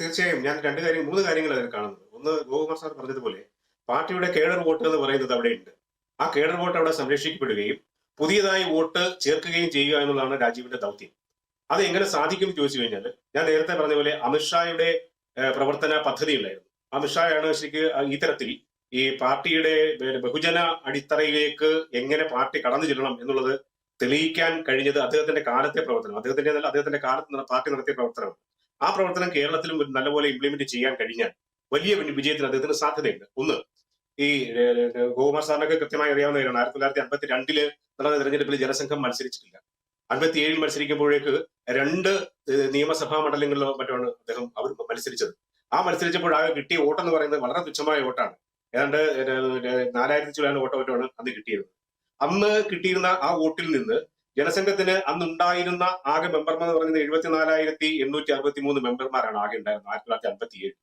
തീർച്ചയായും ഞാൻ രണ്ട് കാര്യം മൂന്ന് കാര്യങ്ങളാണ് അതിൽ കാണുന്നത്. ഒന്ന് ഗോകുമാർ സാർ പറഞ്ഞതുപോലെ പാർട്ടിയുടെ കേഡർ വോട്ട് എന്ന് പറയുന്നത് അവിടെയുണ്ട്. ആ കേഡർ വോട്ട് അവിടെ സംരക്ഷിക്കപ്പെടുകയും പുതിയതായി വോട്ട് ചേർക്കുകയും ചെയ്യുക എന്നുള്ളതാണ് രാജീവിന്റെ ദൗത്യം. അത് എങ്ങനെ സാധിക്കും ചോദിച്ചു കഴിഞ്ഞാൽ ഞാൻ നേരത്തെ പറഞ്ഞ പോലെ അമിത്ഷായുടെ പ്രവർത്തന പദ്ധതി ഉണ്ടായിരുന്നു. അമിത്ഷായാണ് ശരിക്ക് ഇത്തരത്തിൽ തരത്തിൽ ഈ പാർട്ടിയുടെ ബഹുജന അടിത്തറയിലേക്ക് എങ്ങനെ പാർട്ടി കടന്നു ചെല്ലണം എന്നുള്ളത് തെളിയിക്കാൻ കഴിഞ്ഞത് അദ്ദേഹത്തിന്റെ കാലത്തെ പ്രവർത്തനം അദ്ദേഹത്തിന്റെ അദ്ദേഹത്തിന്റെ കാലത്ത് പാർട്ടി നടത്തിയ പ്രവർത്തനം ആ പ്രവർത്തനം കേരളത്തിലും നല്ലപോലെ ഇംപ്ലിമെന്റ് ചെയ്യാൻ കഴിഞ്ഞാൽ വലിയ വിജയത്തിന് അദ്ദേഹത്തിന് സാധ്യതയുണ്ട്. ഒന്ന് ഈ ഗോകുമാർ സാറിനൊക്കെ കൃത്യമായി അറിയാവുന്നവരാണ്. ആയിരത്തി തൊള്ളായിരത്തി അമ്പത്തി രണ്ടിൽ നടന്ന തെരഞ്ഞെടുപ്പിൽ ജനസംഘം മത്സരിച്ചിട്ടില്ല. അൻപത്തി ഏഴിൽ മത്സരിക്കുമ്പോഴേക്ക് രണ്ട് നിയമസഭാ മണ്ഡലങ്ങളിലോ മറ്റാണ് അദ്ദേഹം അവർ മത്സരിച്ചത്. ആ മത്സരിച്ചപ്പോൾ ആകെ കിട്ടിയ വോട്ട് എന്ന് പറയുന്നത് വളരെ തുച്ഛമായ വോട്ടാണ്. ഏതാണ്ട് നാലായിരത്തി ചില വോട്ടോ മറ്റാണ് അന്ന് കിട്ടിയിരുന്നത്. അന്ന് കിട്ടിയിരുന്ന ആ വോട്ടിൽ നിന്ന് ജനസംഘത്തിന് അന്ന് ഉണ്ടായിരുന്ന ആകെ മെമ്പർമാർ എന്ന് പറയുന്നത് എഴുപത്തിനാലായിരത്തി എണ്ണൂറ്റി അറുപത്തി മൂന്ന് മെമ്പർമാരാണ് ആകെ ഉണ്ടായിരുന്നത് ആയിരത്തി തൊള്ളായിരത്തി അമ്പത്തി ഏഴ്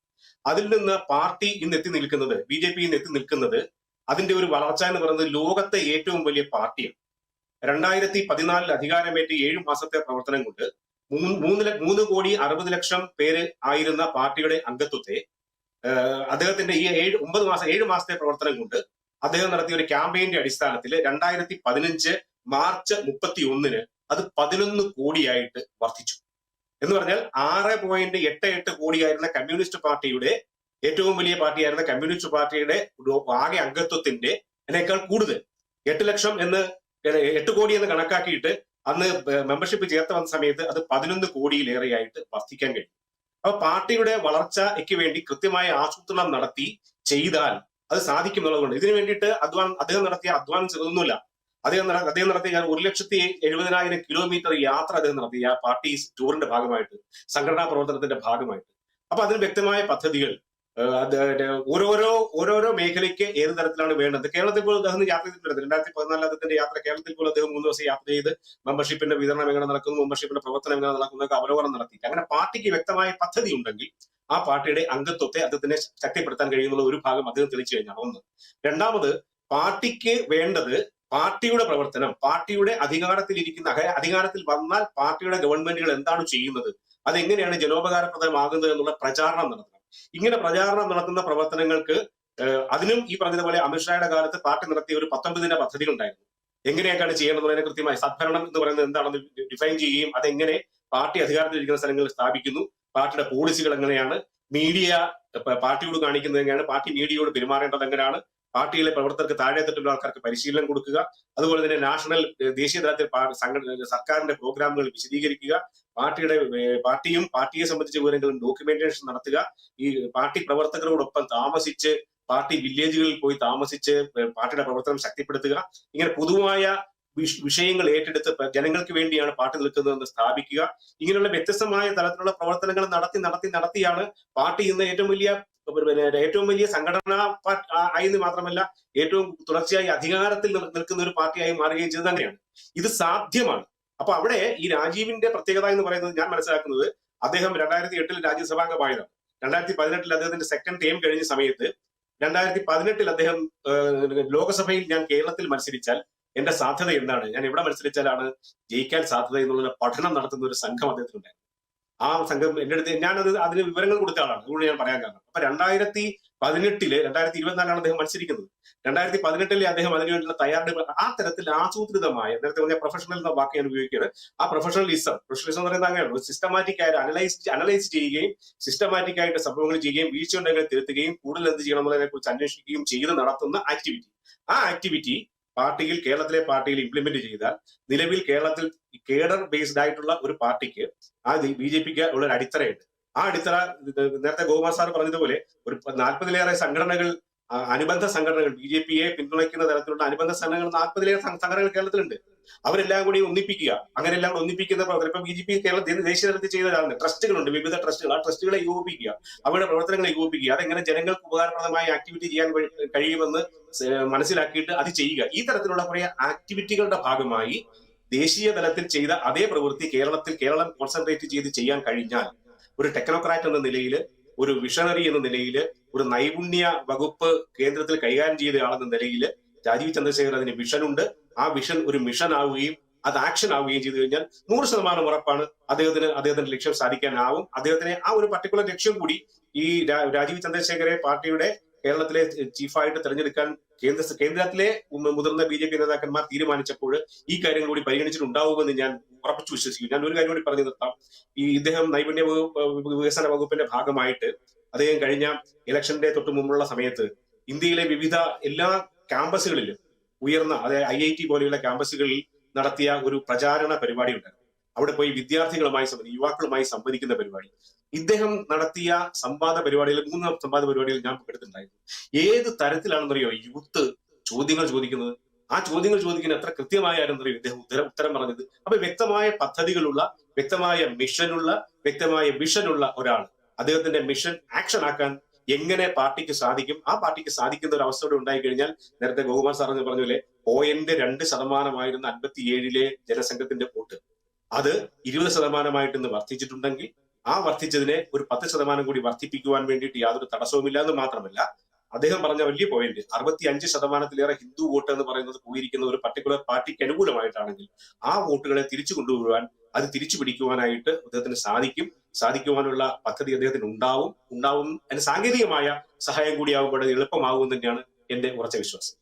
അതിൽ നിന്ന് പാർട്ടി ഇന്ന് എത്തി നിൽക്കുന്നത് ബി ജെ പി ഇന്ന് എത്തി നിൽക്കുന്നത് അതിന്റെ ഒരു വളർച്ച എന്ന് പറയുന്നത് ലോകത്തെ ഏറ്റവും വലിയ പാർട്ടിയാണ്. രണ്ടായിരത്തി പതിനാലിൽ അധികാരമേറ്റ് ഏഴു മാസത്തെ പ്രവർത്തനം കൊണ്ട് മൂന്ന് മൂന്ന് മൂന്ന് കോടി അറുപത് ലക്ഷം പേര് ആയിരുന്ന പാർട്ടിയുടെ അംഗത്വത്തെ അദ്ദേഹത്തിന്റെ ഈ ഏഴ് ഒമ്പത് മാസം ഏഴ് മാസത്തെ പ്രവർത്തനം കൊണ്ട് അദ്ദേഹം നടത്തിയ ഒരു ക്യാമ്പയിന്റെ അടിസ്ഥാനത്തിൽ രണ്ടായിരത്തി പതിനഞ്ച് മാർച്ച് മുപ്പത്തി ഒന്നിന് അത് പതിനൊന്ന് കോടിയായിട്ട് വർദ്ധിച്ചു. എന്ന് പറഞ്ഞാൽ ആറ് പോയിന്റ് എട്ട് എട്ട് കോടിയായിരുന്ന കമ്മ്യൂണിസ്റ്റ് പാർട്ടിയുടെ ഏറ്റവും വലിയ പാർട്ടിയായിരുന്ന കമ്മ്യൂണിസ്റ്റ് പാർട്ടിയുടെ ആകെ അംഗത്വത്തിന്റെ അതിനേക്കാൾ കൂടുതൽ. എട്ട് ലക്ഷം എന്ന് എട്ട് കോടി എന്ന് കണക്കാക്കിയിട്ട് അന്ന് മെമ്പർഷിപ്പ് ചേർത്ത് വന്ന സമയത്ത് അത് പതിനൊന്ന് കോടിയിലേറെയായിട്ട് വർദ്ധിക്കാൻ കഴിയും അപ്പൊ പാർട്ടിയുടെ വളർച്ചയ്ക്ക് വേണ്ടി കൃത്യമായ ആസൂത്രണം നടത്തി ചെയ്താൽ അത് സാധിക്കും എന്നുള്ളതുകൊണ്ട് ഇതിനു വേണ്ടിയിട്ട് അധ്വാനം അദ്ദേഹം നടത്തിയ അധ്വാനം ചെറുതൊന്നുമില്ല. അദ്ദേഹം അദ്ദേഹം നടത്തിയ ഒരു ലക്ഷത്തി എഴുപതിനായിരം കിലോമീറ്റർ യാത്ര അദ്ദേഹം നടത്തി ആ പാർട്ടി ടൂറിന്റെ ഭാഗമായിട്ട് സംഘടനാ പ്രവർത്തനത്തിന്റെ ഭാഗമായിട്ട്. അപ്പൊ അതിന് വ്യക്തമായ പദ്ധതികൾ ഓരോരോ ഓരോരോ മേഖലയ്ക്ക് ഏത് തരത്തിലാണ് വേണ്ടത്? കേരളത്തിൽ പോലും അദ്ദേഹം യാത്ര ചെയ്തിട്ടുണ്ട് രണ്ടായിരത്തി പതിനാലിൽ അദ്ദേഹത്തിന്റെ യാത്ര കേരളത്തിൽ പോലും അദ്ദേഹം മൂന്ന് ദിവസം യാത്ര ചെയ്ത് മെമ്പർഷിപ്പിന്റെ വിതരണം എങ്ങനെ നടക്കുന്നു മെമ്പർഷിപ്പിന്റെ പ്രവർത്തനം എങ്ങനെ നടക്കുന്നു അവലോകനം നടത്തി. അങ്ങനെ പാർട്ടിക്ക് വ്യക്തമായ പദ്ധതി ഉണ്ടെങ്കിൽ ആ പാർട്ടിയുടെ അംഗത്വത്തെ അദ്ദേഹത്തിനെ ശക്തിപ്പെടുത്താൻ കഴിയുന്നുള്ള ഒരു ഭാഗം അദ്ദേഹം തെളിച്ചു കഴിഞ്ഞാണ് ഒന്ന്. രണ്ടാമത് പാർട്ടിക്ക് വേണ്ടത് പാർട്ടിയുടെ പ്രവർത്തനം പാർട്ടിയുടെ അധികാരത്തിൽ ഇരിക്കുന്ന അധികാരത്തിൽ വന്നാൽ പാർട്ടിയുടെ ഗവൺമെന്റുകൾ എന്താണ് ചെയ്യുന്നത്? അതെങ്ങനെയാണ് ജനോപകാരപ്രദമാകുന്നത് എന്നുള്ള പ്രചാരണം നടത്തണം. ഇങ്ങനെ പ്രചാരണം നടത്തുന്ന പ്രവർത്തനങ്ങൾക്ക് അതിനും ഈ പറഞ്ഞതുപോലെ അമിത്ഷായുടെ കാലത്ത് പാർട്ടി നടത്തിയ ഒരു പത്തൊമ്പതിന പദ്ധതികൾ ഉണ്ടായിരുന്നു എങ്ങനെയൊക്കെയാണ് ചെയ്യേണ്ടതിനെ കൃത്യമായി സദ്ഭരണം എന്ന് പറയുന്നത് എന്താണെന്ന് ഡിഫൈൻ ചെയ്യുകയും അതെങ്ങനെ പാർട്ടി അധികാരത്തിൽ ഇരിക്കുന്ന സ്ഥലങ്ങളിൽ സ്ഥാപിക്കുന്നു പാർട്ടിയുടെ പോളിസികൾ എങ്ങനെയാണ് മീഡിയ പാർട്ടിയോട് കാണിക്കുന്നത് എങ്ങനെയാണ് പാർട്ടി മീഡിയയോട് പെരുമാറേണ്ടത് എങ്ങനെയാണ് പാർട്ടിയിലെ പ്രവർത്തകർക്ക് താഴെ തട്ടുള്ള ആൾക്കാർക്ക് പരിശീലനം കൊടുക്കുക. അതുപോലെ തന്നെ നാഷണൽ ദേശീയ തലത്തിൽ സർക്കാരിന്റെ പ്രോഗ്രാമുകൾ വിശദീകരിക്കുക. പാർട്ടിയുടെ പാർട്ടിയും പാർട്ടിയെ സംബന്ധിച്ച വിവരങ്ങളും ഡോക്യുമെന്റേഷൻ നടത്തുക. ഈ പാർട്ടി പ്രവർത്തകരോടൊപ്പം താമസിച്ച് പാർട്ടി വില്ലേജുകളിൽ പോയി താമസിച്ച് പാർട്ടിയുടെ പ്രവർത്തനം ശക്തിപ്പെടുത്തുക. ഇങ്ങനെ പൊതുവായ വിഷയങ്ങൾ ഏറ്റെടുത്ത് ജനങ്ങൾക്ക് വേണ്ടിയാണ് പാർട്ടി നിൽക്കുന്നതെന്ന് സ്ഥാപിക്കുക. ഇങ്ങനെയുള്ള വ്യത്യസ്തമായ തലത്തിലുള്ള പ്രവർത്തനങ്ങൾ നടത്തി നടത്തി നടത്തിയാണ് പാർട്ടി ഇന്ന് ഏറ്റവും വലിയ പിന്നെ ഏറ്റവും വലിയ സംഘടനാ ആയെന്ന് മാത്രമല്ല ഏറ്റവും തുടർച്ചയായി അധികാരത്തിൽ നിൽക്കുന്ന ഒരു പാർട്ടിയായി മാറുകയും ചെയ്തത് തന്നെയാണ് ഇത് സാധ്യമാണ്. അപ്പൊ അവിടെ ഈ രാജീവിന്റെ പ്രത്യേകത എന്ന് പറയുന്നത് ഞാൻ മനസ്സിലാക്കുന്നത് അദ്ദേഹം രണ്ടായിരത്തി എട്ടിൽ രാജ്യസഭാംഗമായതാണ്. രണ്ടായിരത്തി പതിനെട്ടിൽ അദ്ദേഹത്തിന്റെ സെക്കൻഡ് ടൈം കഴിഞ്ഞ സമയത്ത് രണ്ടായിരത്തി പതിനെട്ടിൽ അദ്ദേഹം ലോകസഭയിൽ ഞാൻ കേരളത്തിൽ മത്സരിച്ചാൽ എന്റെ സാധ്യത എന്താണ്? ഞാൻ എവിടെ മത്സരിച്ചാലാണ് ജയിക്കാൻ സാധ്യത എന്നുള്ള പഠനം നടത്തുന്ന ഒരു സംഘം അദ്ദേഹത്തിനുണ്ടായിരുന്നു. ആ സംഘം എന്റെ അടുത്ത് ഞാനത് അതിന് വിവരങ്ങൾ കൊടുത്ത ആളാണ്. അതുകൊണ്ട് ഞാൻ പറയാൻ കാരണം. അപ്പൊ രണ്ടായിരത്തി പതിനെട്ടിൽ രണ്ടായിരത്തി ഇരുപത്തിനാലാണ് അദ്ദേഹം മത്സരിക്കുന്നത്. രണ്ടായിരത്തി പതിനെട്ടിലെ അദ്ദേഹം അതിനുവേണ്ടിയുള്ള തയ്യാറെടുപ്പ് ആ തരത്തിൽ ആസൂത്രിതമായ നേരത്തെ പറഞ്ഞ പ്രൊഫഷണൽ എന്ന വാക്ക് ഞാൻ ഉപയോഗിക്കുന്നത് ആ പ്രൊഫഷണലിസം പ്രൊഫഷണലിസം എന്ന് പറയുന്നത് അങ്ങനെയാണ്. സിസ്റ്റമാറ്റിക് ആയിട്ട് അനലൈസ് അനലൈസ് ചെയ്യുകയും സിസ്റ്റമാറ്റിക് ആയിട്ട് സംഭവങ്ങൾ ചെയ്യുകയും വീഴ്ച ഉണ്ടെങ്കിൽ തിരുത്തുകയും കൂടുതൽ എന്ത് ചെയ്യണം എന്നുള്ളതിനെ കുറിച്ച് അന്വേഷിക്കുകയും ചെയ്ത് നടത്തുന്ന ആക്ടിവിറ്റി ആ ആക്ടിവിറ്റി പാർട്ടിയിൽ കേരളത്തിലെ പാർട്ടിയിൽ ഇംപ്ലിമെന്റ് ചെയ്താൽ നിലവിൽ കേരളത്തിൽ കേഡർ ബേസ്ഡ് ആയിട്ടുള്ള ഒരു പാർട്ടിക്ക് ആ ബി ജെ പിക്ക് ഉള്ള ഒരു അടിത്തറയുണ്ട്. ആ അടിത്തറ നേരത്തെ ഗോകുമാർ സാർ പറഞ്ഞതുപോലെ ഒരു നാൽപ്പതിലേറെ സംഘടനകൾ അനുബന്ധ സംഘടനകൾ ബി ജെ പിയെ പിന്തുണയ്ക്കുന്ന തരത്തിലുള്ള അനുബന്ധ സംഘടനകൾ നാൽപ്പതിലേറെ സംഘടനകൾ കേരളത്തിലുണ്ട്. അവരെല്ലാം കൂടി ഒന്നിപ്പിക്കുക. അങ്ങനെ എല്ലാം കൂടി ഒന്നിപ്പിക്കുന്ന പ്രവർത്തനം. ഇപ്പൊ ബി ജെ പി കേരളത്തിൽ ദേശീയ തലത്തിൽ ചെയ്തതാണ് ട്രസ്റ്റുകളുണ്ട്. വിവിധ ട്രസ്റ്റുകൾ. ആ ട്രസ്റ്റുകളെ ഏകോപിപ്പിക്കുക. അവരുടെ പ്രവർത്തനങ്ങളെ ഏകോപിപ്പിക്കുക. അതെങ്ങനെ ജനങ്ങൾക്ക് ഉപകാരപ്രദമായ ആക്ടിവിറ്റി ചെയ്യാൻ കഴിയുമെന്ന് മനസ്സിലാക്കിയിട്ട് അത് ചെയ്യുക. ഈ തരത്തിലുള്ള കുറെ ആക്ടിവിറ്റികളുടെ ഭാഗമായി ദേശീയ തലത്തിൽ ചെയ്ത അതേ പ്രവൃത്തി കേരളത്തിൽ കേരളം കോൺസെൻട്രേറ്റ് ചെയ്ത് ചെയ്യാൻ കഴിഞ്ഞാൽ ഒരു ടെക്നോക്രാറ്റ് എന്ന നിലയിൽ ഒരു വിഷണറി എന്ന നിലയിൽ ഒരു നൈപുണ്യ വകുപ്പ് കേന്ദ്രത്തിൽ കൈകാര്യം ചെയ്തയാളെന്ന നിലയിൽ രാജീവ് ചന്ദ്രശേഖർ അതിന് വിഷനുണ്ട് ആ വിഷൻ ഒരു മിഷൻ ആവുകയും അത് ആക്ഷൻ ആവുകയും ചെയ്തു കഴിഞ്ഞാൽ നൂറ് ശതമാനം ഉറപ്പാണ് അദ്ദേഹത്തിന് അദ്ദേഹത്തിന്റെ ലക്ഷ്യം സാധിക്കാനാവും. അദ്ദേഹത്തിന് ആ ഒരു പർട്ടിക്കുലർ ലക്ഷ്യം കൂടി ഈ രാജീവ് ചന്ദ്രശേഖരെ പാർട്ടിയുടെ കേരളത്തിലെ ചീഫായിട്ട് തെരഞ്ഞെടുക്കാൻ കേന്ദ്ര കേന്ദ്രത്തിലെ മുതിർന്ന ബി ജെ പി നേതാക്കന്മാർ തീരുമാനിച്ചപ്പോൾ ഈ കാര്യങ്ങൾ കൂടി പരിഗണിച്ചിട്ടുണ്ടാവുമെന്ന് ഞാൻ ഉറപ്പിച്ചു വിശ്വസിക്കും ഞാൻ ഒരു കാര്യം കൂടി പറഞ്ഞു നിർത്താം. ഈ ഇദ്ദേഹം നൈപുണ്യ വികസന വകുപ്പിന്റെ ഭാഗമായിട്ട് അദ്ദേഹം കഴിഞ്ഞ ഇലക്ഷന്റെ തൊട്ട് മുമ്പുള്ള സമയത്ത് ഇന്ത്യയിലെ വിവിധ എല്ലാ ക്യാമ്പസുകളിലും ഉയർന്ന അതായത് ഐ ഐ ടി പോലെയുള്ള ക്യാമ്പസുകളിൽ നടത്തിയ ഒരു പ്രചാരണ പരിപാടി ഉണ്ടായിരുന്നു. അവിടെ പോയി വിദ്യാർത്ഥികളുമായി യുവാക്കളുമായി സംവദിക്കുന്ന പരിപാടി. ഇദ്ദേഹം നടത്തിയ സംവാദ പരിപാടിയിൽ മൂന്ന് സംവാദ പരിപാടിയിൽ ഞാൻ പങ്കെടുത്തിട്ടുണ്ടായിരുന്നു. ഏത് തരത്തിലാണെന്നറിയോ യൂത്ത് ചോദ്യങ്ങൾ ചോദിക്കുന്നത്? ആ ചോദ്യങ്ങൾ ചോദിക്കുന്ന എത്ര കൃത്യമായാണെന്നറിയോ ഇദ്ദേഹം ഉത്തരം ഉത്തരം പറഞ്ഞത്? അപ്പൊ വ്യക്തമായ പദ്ധതികളുള്ള വ്യക്തമായ മിഷനുള്ള വ്യക്തമായ വിഷനുള്ള ഒരാൾ അദ്ദേഹത്തിന്റെ മിഷൻ ആക്ഷൻ ആക്കാൻ എങ്ങനെ പാർട്ടിക്ക് സാധിക്കും? ആ പാർട്ടിക്ക് സാധിക്കുന്ന ഒരു അവസ്ഥ ഉണ്ടായി കഴിഞ്ഞാൽ നേരത്തെ ഗോകുമാർ എന്ന് പറഞ്ഞ പോലെ പോയിന്റ് രണ്ട് ശതമാനമായിരുന്ന അൻപത്തിയേഴിലെ ജനസംഘത്തിന്റെ വോട്ട്. അത് ഇരുപത് ശതമാനമായിട്ട് ഇന്ന് വർദ്ധിച്ചിട്ടുണ്ടെങ്കിൽ ആ വർദ്ധിച്ചതിനെ ഒരു പത്ത് ശതമാനം കൂടി വർദ്ധിപ്പിക്കുവാൻ വേണ്ടിയിട്ട് യാതൊരു തടസ്സവുമില്ല എന്ന് മാത്രമല്ല അദ്ദേഹം പറഞ്ഞ വലിയ പോയിന്റ് അറുപത്തി അഞ്ച് ശതമാനത്തിലേറെ ഹിന്ദു വോട്ട് എന്ന് പറയുന്നത് പോയിരിക്കുന്ന ഒരു പർട്ടിക്കുലർ പാർട്ടിക്ക് അനുകൂലമായിട്ടാണെങ്കിൽ ആ വോട്ടുകളെ തിരിച്ചു കൊണ്ടുവരുവാൻ അത് തിരിച്ചു പിടിക്കുവാനായിട്ട് അദ്ദേഹത്തിന് സാധിക്കും. സാധിക്കുവാനുള്ള പദ്ധതി അദ്ദേഹത്തിന് ഉണ്ടാവും. ഉണ്ടാവും അതിന് സാങ്കേതികമായ സഹായം കൂടിയാകുമ്പോൾ എളുപ്പമാകും തന്നെയാണ് എന്റെ ഉറച്ച വിശ്വാസം.